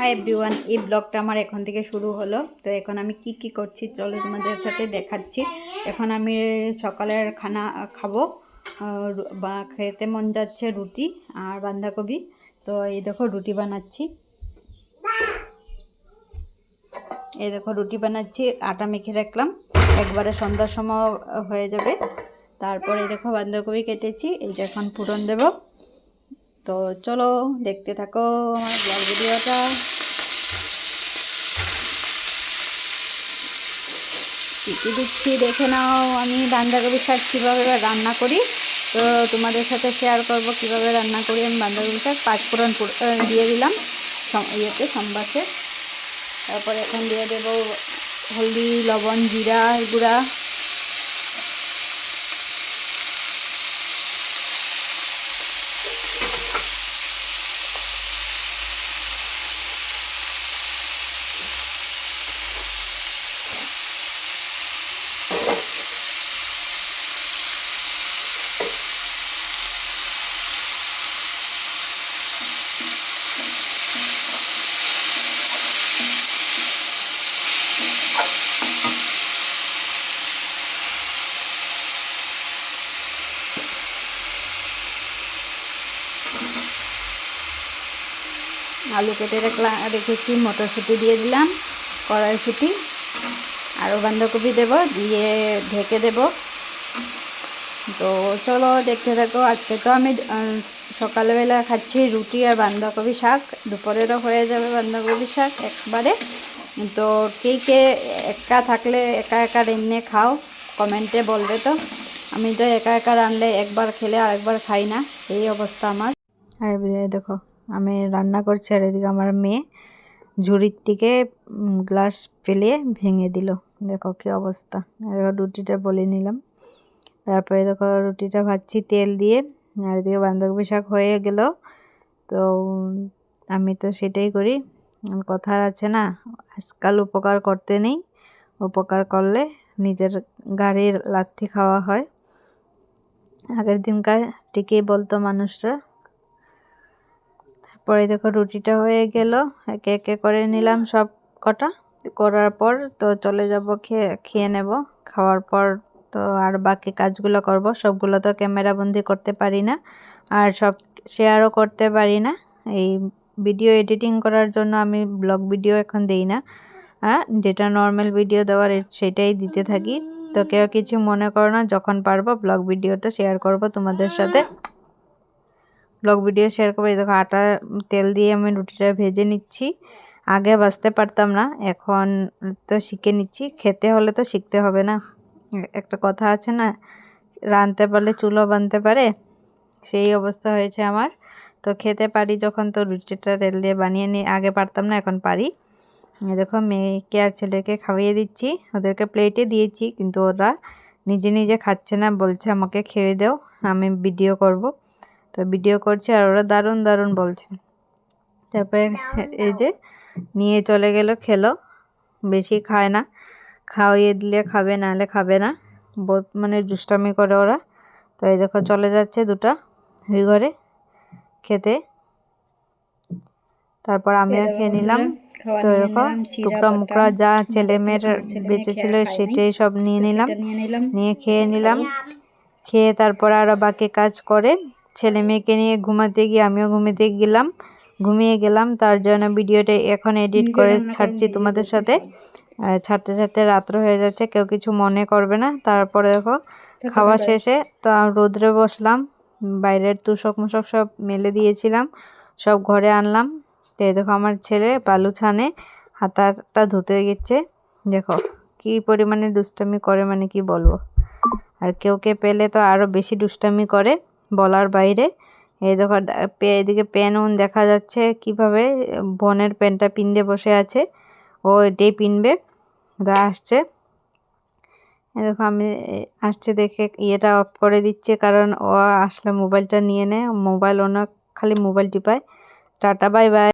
Hi everyone এই ব্লগটা আমার এখন থেকে শুরু হলো। তো এখন আমি কি কি করছি, চলো তোমাদের সাথে দেখাচ্ছি। এখন আমি সকালের খানা খাব বা খেতে মন যাচ্ছে রুটি আর বাঁধাকপি। তো এই দেখো রুটি বানাচ্ছি। এই দেখো রুটি বানাচ্ছি, আটা মেখে রাখলাম। একবারে সন্ধ্যার সময় হয়ে যাবে। তারপরে দেখো বাঁধাকপি কেটেছি, এই যে এখন ফুটন দেব। তো চলো দেখতে থাকো আমার ব্লগ ভিডিওটা। কী দিচ্ছি দেখে নাও। আমি বাঁধাকপি শাক কীভাবে রান্না করি, তো তোমাদের সাথে শেয়ার করব কীভাবে রান্না করি। আমি বাঁধাকপি শাক পাঁচফোড়ন দিয়ে দিলাম ইয়েতে সম্বাসে তারপরে এখন দিয়ে দেবো হলদি, লবণ, জিরা, গুঁড়া। আলু কেটে রাখলাম রেখেছি, মটরশুঁটি দিয়ে দিলাম, কড়াইশুঁটি আরও বাঁধাকপি দেব, দিয়ে ঢেকে দেব। তো চলো দেখতে থাকো, আজকে তো আমি সকালবেলা খাচ্ছি রুটি আর বাঁধাকপি শাক। দুপুরেরও হয়ে যাবে বাঁধাকপি শাক একবারে। তো কে কে একা থাকলে একা একা রান্নে খাও, কমেন্টে বলবে তো। আমি তো একা একা রানলে একবার খেলে আরেকবার খাই না, এই অবস্থা আমার। আর দেখো। আমি রান্না করছি আর এদিকে আমার মেয়ে ঝুড়ির থেকে গ্লাস ফেলে ভেঙে দিল। দেখো কি অবস্থা। দেখো রুটিটা বলে নিলাম। তারপরে দেখো রুটিটা ভাজছি তেল দিয়ে। আর এদিকে বাঁধাকপি শাক হয়ে গেল। তো আমি তো সেটাই করি। কথা আছে না, আজকাল উপকার করতে নেই। উপকার করলে নিজের গাড়ির লাথি খাওয়া হয়। আগের দিনকার ঠিকই বলতো মানুষরা। পরে দেখো রুটিটা হয়ে গেল। একে একে করে নিলাম সব কটা। করার পর তো চলে যাব খেয়ে খেয়ে নেব। খাওয়ার পর তো আর বাকি কাজগুলো করব। সবগুলো তো ক্যামেরা বন্দি করতে পারি না আর সব শেয়ারও করতে পারি না। এই ভিডিও এডিটিং করার জন্য আমি ব্লগ ভিডিও এখন দেই না। হ্যাঁ যেটা নর্মাল ভিডিও দেওয়ার সেটাই দিতে থাকি। তো কেউ কিছু মনে করো না, যখন পারব ব্লগ ভিডিওটা শেয়ার করব তোমাদের সাথে। ব্লগ ভিডিও শেয়ার করব। এই দেখো আটা, তেল দিয়ে আমি রুটিটা ভেজে নিচ্ছি। আগে বাঁচতে পারতাম না, এখন তো শিখে নিচ্ছি। খেতে হলে তো শিখতে হবে না। একটা কথা আছে না, রাঁধতে পারলে চুলো বানতে পারে, সেই অবস্থা হয়েছে আমার। তো খেতে পারি যখন, তো রুটিটা তেল দিয়ে বানিয়ে নিই আগে পারতাম না, এখন পারি। দেখো মেয়েকে আর ছেলেকে খাইয়ে দিচ্ছি, ওদেরকে প্লেটে দিয়েছি, কিন্তু ওরা নিজে নিজে খাচ্ছে না, বলছে আমাকে খেয়ে দাও, আমি ভিডিও করব। তো ভিডিও করছে আর ওরা দারুণ দারুণ বলছে। তারপরে এই যে নিয়ে চলে গেল খেলো। বেশি খায় না। খাওয়িয়ে দিলে খাবে নাহলে খাবে না। বহুত মানে দুষ্টামি করে ওরা। তো এই দেখো চলে যাচ্ছে দুটা ওই ঘরে খেতে। তারপর আমিও খেয়ে নিলাম। তো দেখো টুকরা মুকরা যা ছেলে মেয়ের বেঁচে ছিল সেটাই সব নিয়ে নিলাম। নিয়ে নিলাম। নিয়ে খেয়ে নিলাম। খেয়ে তারপর আরও বাকি কাজ করে ছেলে মেয়েকে নিয়ে ঘুমাতে গিয়ে আমিও ঘুমাতে গেলাম। ঘুমিয়ে গেলাম তার জন্য ভিডিওটা এখন এডিট করে ছাড়ছি তোমাদের সাথে। আর ছাড়তে ছাড়তে রাত্র হয়ে যাচ্ছে কেউ কিছু মনে করবে না। তারপরে দেখো খাওয়া শেষে তো রোদ্রে বসলাম বাইরের তুষক মুষক সব মেলে দিয়েছিলাম সব ঘরে আনলাম। তো দেখো আমার ছেলে বালু ছানে হাতাটা ধুতে গেছে। দেখো কি পরিমাণে দুষ্টামি করে মানে কি বলব? আর কেউ কে পেলে তো আরও বেশি দুষ্টামি করে। বলার বাইরে। এই দেখো এদিকে পেন উন দেখা যাচ্ছে কীভাবে, বোনের পেনটা পিনতে বসে আছে। ও এটাই পিনবে আসছে। দেখো, আমি আসছে দেখে ইয়েটা অফ করে দিচ্ছে, কারণ ও আসলে মোবাইলটা নিয়ে নেয় মোবাইল অনেক খালি মোবাইল টিপায়। Tata bye bye